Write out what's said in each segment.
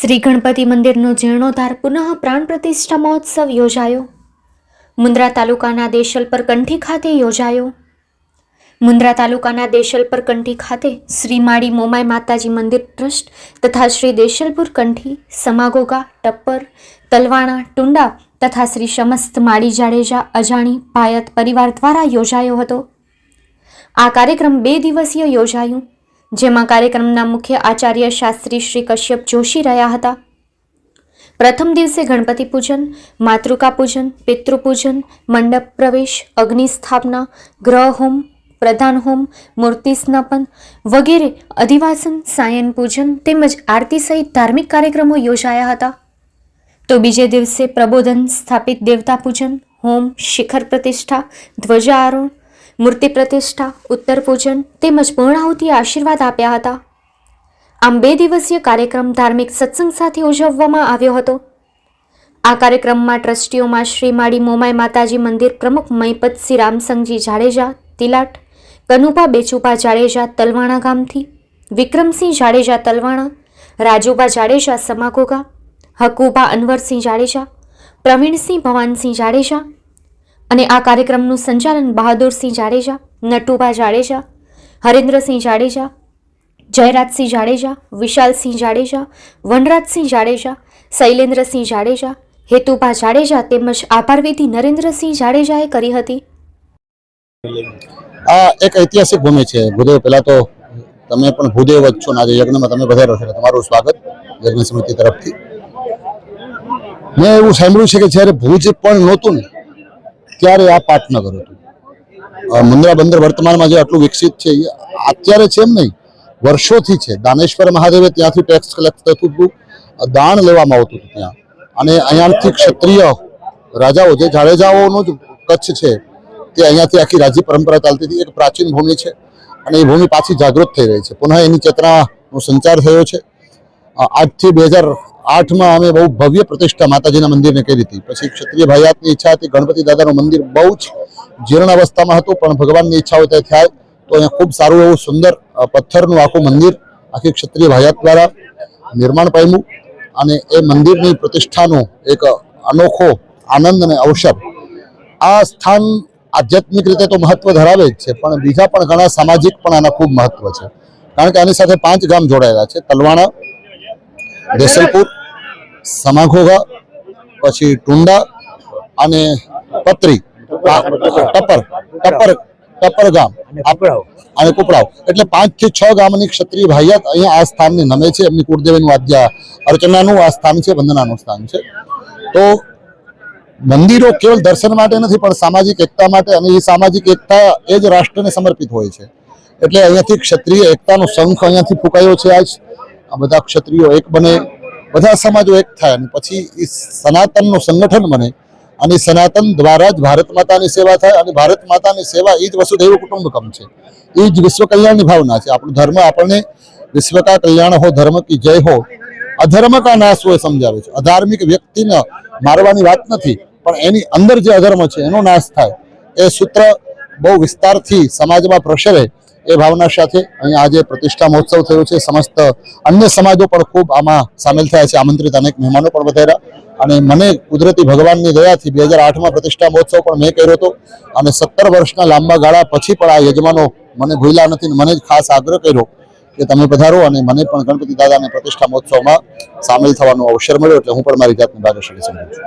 શ્રી ગણપતિ મંદિરનો જીર્ણોદ્ધાર પુનઃ પ્રાણ પ્રતિષ્ઠા મહોત્સવ યોજાયો. મુન્દ્રા તાલુકાના દેશલપર કંઠી ખાતે યોજાયો. મુન્દ્રા તાલુકાના દેશલપર કંઠી ખાતે શ્રી માળી મોમાઈ માતાજી મંદિર ટ્રસ્ટ તથા શ્રી દેશલપુર કંઠી, સમાગોગા, ટપ્પર, તલવાણા, ટુંડા તથા શ્રી સમસ્ત માળી જાડેજા, અજાણી, પાયત પરિવાર દ્વારા યોજાયો હતો. આ કાર્યક્રમ બે દિવસીય યોજાયું. જેમાં કાર્યક્રમના મુખ્ય આચાર્ય શાસ્ત્રી શ્રી કશ્યપ જોશી રહ્યા હતા. પ્રથમ દિવસે ગણપતિ પૂજન, માતૃકા પૂજન પિતૃપૂજન મંડપ પ્રવેશ, અગ્નિ સ્થાપના, ગ્રહ હોમ, પ્રધાન હોમ, મૂર્તિ સ્નાપન વગેરે અધિવાસન સાયન પૂજન તેમજ આરતી સહિત ધાર્મિક કાર્યક્રમો યોજાયા હતા. તો બીજે દિવસે પ્રબોધન સ્થાપિત દેવતા પૂજન, હોમ, શિખર પ્રતિષ્ઠા, ધ્વજારોહણ મૂર્તિ પ્રતિષ્ઠા, ઉત્તર પૂજન તેમજ પૂર્ણાહુતિ આશીર્વાદ આપ્યા હતા. આમ બે દિવસીય કાર્યક્રમ ધાર્મિક સત્સંગ સાથે ઉજવવામાં આવ્યો હતો. આ કાર્યક્રમમાં ટ્રસ્ટીઓમાં શ્રી માળી મોમાઈ માતાજી મંદિર પ્રમુખ મહીપતસિંહ રામસંગજી જાડેજા, તિલાટ કનુપા બેચુપા જાડેજા તલવાણા ગામથી, વિક્રમસિંહ જાડેજા તલવાણા રાજુબા જાડેજા સમાગોગા હકુબા અનવરસિંહ જાડેજા, પ્રવીણસિંહ ભવાનસિંહ જાડેજા અને આ કાર્યક્રમનું સંચાલન બહાદુરસિંહ જાડેજા, નટુભા જાડેજા, હરેન્દ્રસિંહ જાડેજા, જયરાજસિંહ જાડેજા, વિશાલસિંહ જાડેજા, વનરાજસિંહ જાડેજા, શૈલેન્દ્રસિંહ જાડેજા, હેતુભા જાડેજા તેમજ આભાર વિધિ નરેન્દ્રસિંહ જાડેજાએ કરી હતી. આ એક ઐતિહાસિક ભૂમિ છે. ભૂદેવ, પહેલા તો તમે પણ ભૂદેવ જ છો આજે યજ્ઞમાં તમે વધારો છો તમારું સ્વાગત યજ્ઞ સમિતિ તરફથી. મેં એવું સાંભળ્યું છે કે જ્યારે ભુજ પણ નહોતું ને ત્યારે આ પાટનગર હતું. મુન્દ્રા બંદર વર્તમાનમાં જે આટલું વિકસિત છે, એ અત્યારે છે એમ નહીં, વર્ષોથી છે. દાનેશ્વર મહાદેવે ત્યાંથી ટેક્સ કલેક્ટ થતું હતું. દાણ લેવામાં આવતું હતું ત્યાં. અને અહીંયાથી ક્ષત્રિય રાજાઓ, જે જાડેજાઓનો જ કચ્છ છે, તે અહીંયાથી આખી રાજ્ય પરંપરા ચાલતી હતી. એક પ્રાચીન ભૂમિ છે અને એ ભૂમિ પાછી જાગૃત થઈ રહી છે. પુનઃ એની ચેતનાનો સંચાર થયો છે. આજથી બે હજાર આઠમાં અમે બહુ ભવ્ય પ્રતિષ્ઠા માતાજીના મંદિરને કરી હતી. પછી ક્ષત્રિય ભાઈયાતની ઈચ્છા હતી, ગણપતિ દાદાનું મંદિર બહુ જ જીર્ણ અવસ્થામાં હતું, પણ ભગવાનની ઈચ્છા હોય ત્યાં થાય તો અહીંયા ખૂબ સારું એવું સુંદર પથ્થરનું આખું મંદિર આખી ક્ષત્રિય ભાઈયાત દ્વારા નિર્માણ પામ્યું અને એ મંદિરની પ્રતિષ્ઠાનો એક અનોખો આનંદ અને અવસર. આ સ્થાન આધ્યાત્મિક રીતે તો મહત્વ ધરાવે જ છે, પણ બીજા પણ ઘણા સામાજિક પણ આના ખૂબ મહત્વ છે. કારણ કે આની સાથે પાંચ ગામ જોડાયેલા છે, તલવાણા, દેસલપુર સમાઘોગા પછી ટુંડા અને પત્રી. ટપર ટપર ટપ્પર ગામ. અને કુપડાવ એટલે પાંચથી છ ગામની ક્ષત્રિય ભાઈયાત અહીંયા આ સ્થાનને નમે છે. એમની કુળદેવીનું આદ્ય અર્ચનાનું આ સ્થાન છે વંદનાનું સ્થાન છે. તો મંદિરો કેવલ દર્શન માટે નથી પણ સામાજિક એકતા માટે અને એ સામાજિક એકતા એ જ રાષ્ટ્રને સમર્પિત હોય છે. એટલે અહીંયાથી ક્ષત્રિય એકતાનો શંખ અહીંયાથી ફૂંકાયો છે આજ. આ બધા ક્ષત્રિયો એક બને. બધા સમાજો એક થાય અને પછી એ સનાતનનું સંગઠન બને અને સનાતન દ્વારા જ ભારત માતાની સેવા થાય અને ભારત માતાની સેવા એ જ વસુધૈવ કુટુંબકમ છે. એ જ વિશ્વ કલ્યાણની ભાવના છે. આપણો ધર્મ આપણને વિશ્વ કા કલ્યાણ હો, ધર્મ કી જય હો, અધર્મ કા નાશ હોય સમજાવે છે. અધાર્મિક વ્યક્તિને મારવાની વાત નથી, પણ એની અંદર જે અધર્મ છે એનો નાશ થાય. એ સૂત્ર બહુ વિસ્તારથી સમાજમાં પ્રસરે એ ભાવના સાથે અહીંયા આજે પ્રતિષ્ઠા મહોત્સવ થયો છે. સમસ્ત અન્ય સમાજો પણ ખૂબ આમાં સામેલ થયા છે. આમંત્રિત અનેક મહેમાનો પણ વધાર્યા. અને મને કુદરતી ભગવાનની દયાથી બે હજાર આઠમાં પ્રતિષ્ઠા મહોત્સવ પણ મેં કર્યો હતો. અને સત્તર વર્ષના લાંબા ગાળા પછી પણ આ યજમાનો મને ભૂલ્યા નથી મને જ ખાસ આગ્રહ કર્યો કે તમે પધારો અને મને પણ ગણપતિ દાદાને પ્રતિષ્ઠા મહોત્સવમાં સામેલ થવાનો અવસર મળ્યો એટલે હું પણ મારી જાતને ભાગ્યશાળી સમજું છું.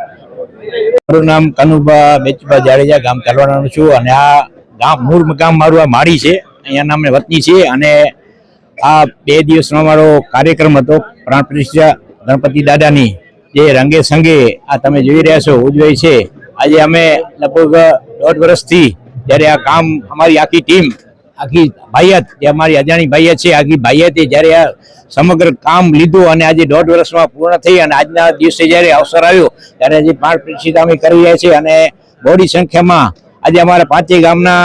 મારું નામ કનુભા મેચબા જાડેજા ગામ તલવાડાનું છું અને આ ગામ મૂળ ગામ મારું આ માળી છે. અહીંયા નામે વતની છે અને આ બે દિવસનો અમારો કાર્યક્રમ હતો પ્રાણ પ્રતિષ્ઠા ગણપતિ દાદાની, જે રંગે સંગે આ તમે જોઈ રહ્યા છો, ઉજવાય છે. આજે અમે લગભગ દોઢ વર્ષથી જ્યારે આ કામ અમારી આખી ટીમ, આખી ભાઈયત, જે અમારી અજાણી ભાઈયત છે, આખી ભાઈયતે જ્યારે આ સમગ્ર કામ લીધું અને આજે દોઢ વર્ષમાં પૂર્ણ થઈ અને આજના દિવસે જ્યારે અવસર આવ્યો, ત્યારે આજે પાંચ પ્રતિષ્ઠા અમે કરી રહ્યા છીએ અને બહોળી સંખ્યામાં આજે અમારા પાંચે ગામના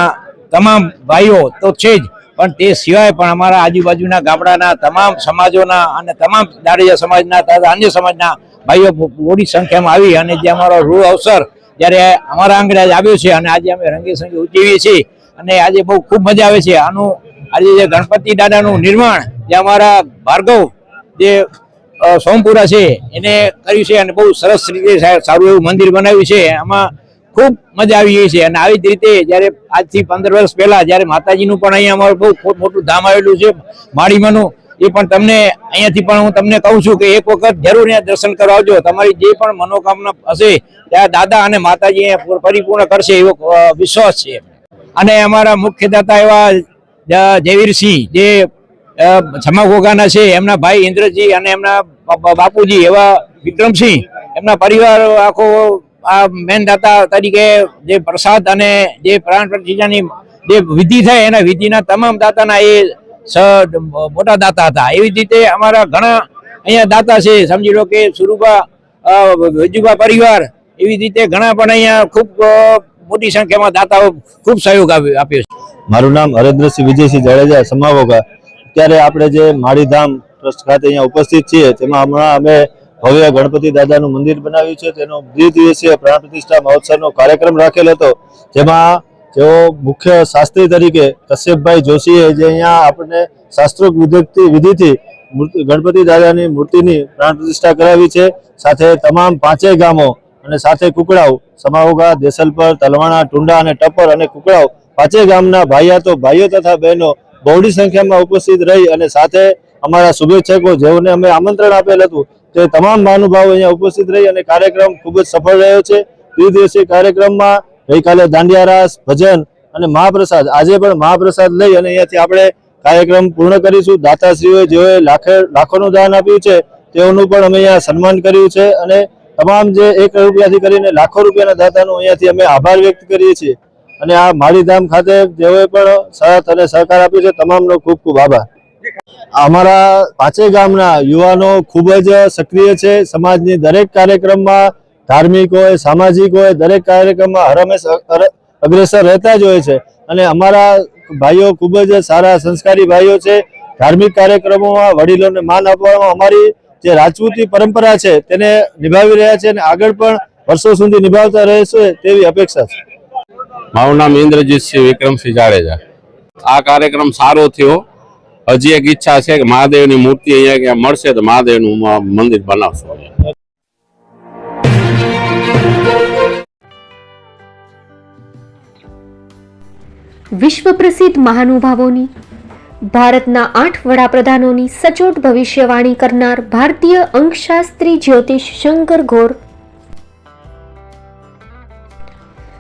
તમામ ભાઈઓ તો છે જ. પણ તે સિવાય પણ અમારા આજુબાજુના ગામડાના તમામ સમાજોના અને તમામ દાડેજા સમાજના તથા અન્ય સમાજના ભાઈઓ મોટી સંખ્યામાં આવી અને જે અમારો રૂ અવસર જ્યારે અમારા આંગણે આજે આવ્યો છે અને આજે અમે રંગે સંગે ઉજવીએ છીએ અને આજે બહુ ખૂબ મજા આવે છે. આનું આજે જે ગણપતિ દાદાનું નિર્માણ જે અમારા ભાર્ગવ જે સોમપુરા છે એને કર્યું છે અને બહુ સરસ રીતે સારું એવું મંદિર બનાવ્યું છે. આમાં ખૂબ મજા આવી ગઈ છે. અને આવી જ રીતે જ્યારે આજથી પંદર વર્ષ પહેલા જ્યારે માતાજીનું પણ અહીંયા અમારું બહુ મોટું ધામ આવેલું છે, માળીમાનું, એ પણ તમને, અહીંયાથી પણ હું તમને કહું છું કે એક વખત જરૂર અહીંયા દર્શન કરવા આવજો. તમારી જે પણ મનોકામના હશે, ત્યાં દાદા અને માતાજી પરિપૂર્ણ કરશે એવો વિશ્વાસ છે. અને અમારા મુખ્ય દાતા એવા જયવીરસિંહ જે સમાગોગાના છે, એમના ભાઈ ઇન્દ્રજી અને એમના બાપુજી એવા વિક્રમસિંહ, એમના પરિવાર આખો આ મેન દાતા તરીકે જે પ્રસાદ અને જે પ્રાણ પ્રતિષ્ઠાની જે વિધિ થાય એના વિધિના તમામ દાતાના એ મોટા દાતા હતા. એવી રીતે અમારા ઘણા અહીંયા દાતા છે. સમજી લો કે સુરુબા વિજુબા પરિવાર, એવી રીતે ઘણા પણ અહીંયા ખૂબ મોટી સંખ્યામાં દાતાઓ ખૂબ સહયોગ આપ્યો છે. મારું નામ હરેન્દ્રસિંહ વિજયસિંહ જાડેજા, સમાવોગા. અત્યારે આપણે જે માળીધામ ટ્રસ્ટ ખાતે અહીંયા ઉપસ્થિત છીએ, તેમાં હમણાં અમે ભવ્ય ગણપતિ દાદાનું મંદિર બનાવ્યું છે, તેનો દ્વિદિવસીય પ્રાણ પ્રતિષ્ઠા મહોત્સવનો કાર્યક્રમ રાખેલ હતો, જેમાં તેઓ મુખ્ય શાસ્ત્રી તરીકે કશ્યપભાઈ જોશીએ જે અહીંયા આપણને શાસ્ત્રોક્ત વિધિથી વિધિથી ગણપતિ દાદાની મૂર્તિની પ્રાણ પ્રતિષ્ઠા કરાવી છે. સાથે તમામ પાંચેય ગામો અને સાથે કુકડાઓ સમાવોગા, દેસલપર, તલવાણા, ટુંડા અને ટપ્પર અને કુકડાઓ પાંચેય ગામના ભાઈયાતો ભાઈઓ તથા બહેનો બહોળી સંખ્યામાં ઉપસ્થિત રહી અને સાથે અમારા શુભેચ્છકો જેઓને અમે આમંત્રણ આપેલ હતું તે તમામ મહાનુભાવો અહીંયા ઉપસ્થિત રહી અને કાર્યક્રમ ખૂબ જ સફળ રહ્યો છે. ત્રિદિવસીય કાર્યક્રમમાં ગઈકાલે દાંડિયા રાસ ભજન અને મહાપ્રસાદ, આજે પણ મહાપ્રસાદ લઈ અને અહીંયાથી આપણે કાર્યક્રમ પૂર્ણ કરીશું. દાતાશ્રીઓએ જેઓએ લાખે લાખોનું દાન આપ્યું છે, તેઓનું પણ અમે અહીંયા સન્માન કર્યું છે અને તમામ જે એક રૂપિયાથી કરીને લાખો રૂપિયાના દાતાનો અહીંયાથી અમે આભાર વ્યક્ત કરીએ છીએ. અને આ માળીધામ ખાતે જેઓએ પણ સાથ અને સહકાર આપ્યો છે, તમામનો ખૂબ ખૂબ આભાર. અમારા પાંચે ગામના યુવાનો ખૂબ જ સક્રિય છે. સમાજની દરેક કાર્યક્રમમાં ધાર્મિક હોય સામાજિક હોય દરેક કાર્યક્રમમાં હરમેશ અગ્રેસર રહેતા જ હોય છે. અને અમારા ભાઈઓ ખૂબ જ સારા સંસ્કારી ભાઈઓ છે. ધાર્મિક કાર્યક્રમોમાં વડીલોને માન આપવામાં અમારી જે રાજપૂતી પરંપરા છે તેને નિભાવી રહ્યા છે અને આગળ પણ વર્ષો સુધી નિભાવતા રહેશે તેવી અપેક્ષા છે. મારું નામ ઇન્દ્રજીતસિંહ વિક્રમસિંહ જાડેજા. આ કાર્યક્રમ સારો થયો. હજી એક ઈચ્છા છે કે મહાદેવની મૂર્તિ અહીંયા ક્યાં મળશે તો મહાદેવનું મંદિર બનાવશું વિશ્વ પ્રસિદ્ધ મહાનુભાવોની, ભારતના આઠ વડાપ્રધાનોની સચોટ ભવિષ્યવાણી કરનાર ભારતીય અંકશાસ્ત્રી જ્યોતિષ શંકર ઘોર